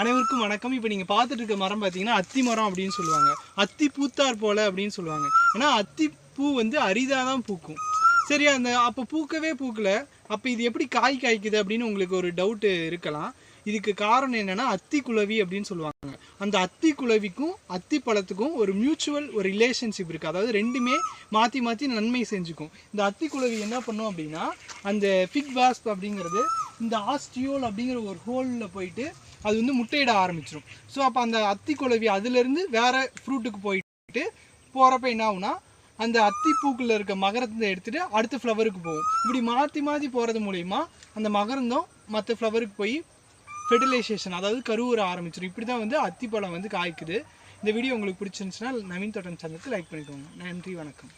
அனைவருக்கும் வணக்கம். இப்போ நீங்கள் பார்த்துட்டு இருக்க மரம் பார்த்தீங்கன்னா அத்தி மரம் அப்படின்னு சொல்லுவாங்க. அத்தி பூத்தார் போல அப்படின்னு சொல்லுவாங்க. ஏன்னா அத்தி பூ வந்து அரிதாக தான் பூக்கும். சரி அந்த அப்போ பூக்கவே பூக்கல. அப்போ இது எப்படி காய் காய்க்குது அப்படின்னு உங்களுக்கு ஒரு டவுட்டு இருக்கலாம். இதுக்கு காரணம் என்னன்னா அத்தி குலவி அப்படின்னு சொல்லுவாங்க. அந்த அத்தி குலவிக்கும் அத்தி பழத்துக்கும் ஒரு மியூச்சுவல் ஒரு ரிலேஷன்ஷிப் இருக்குது அதாவது ரெண்டுமே மாற்றி மாற்றி நன்மை செஞ்சுக்கும். இந்த அத்தி குலவி என்ன பண்ணும் அப்படின்னா அந்த ஃபிக் வாஸ்ப் அப்படிங்கிறது இந்த ஆஸ்டியோல் அப்படிங்கிற ஒரு ஹோலில் போயிட்டு அது வந்து முட்டையிட ஆரம்பிச்சிடும் ஸோ அப்போ அந்த அத்தி குலவி அதுலேருந்து வேற ஃப்ரூட்டுக்கு போயிட்டு போகிறப்ப என்ன ஆகுனா அந்த அத்தி பூக்குள்ள இருக்க மகரத்தை எடுத்துகிட்டு அடுத்த ஃப்ளவருக்கு போகும் இப்படி மாற்றி மாற்றி போகிறது மூலிமா அந்த மகரந்தம் மற்ற ஃப்ளவருக்கு போய் ஃபெர்டிலைசேஷன் அதாவது கருவுற ஆரம்பிச்சிடும் இப்படி தான் வந்து அத்திப்பழம் வந்து காய்க்குது. இந்த வீடியோ உங்களுக்கு பிடிச்சிருந்துச்சுன்னா நவீன் தோட்டம் சேனலுக்கு லைக் பண்ணிக்கோங்க. நன்றி வணக்கம்.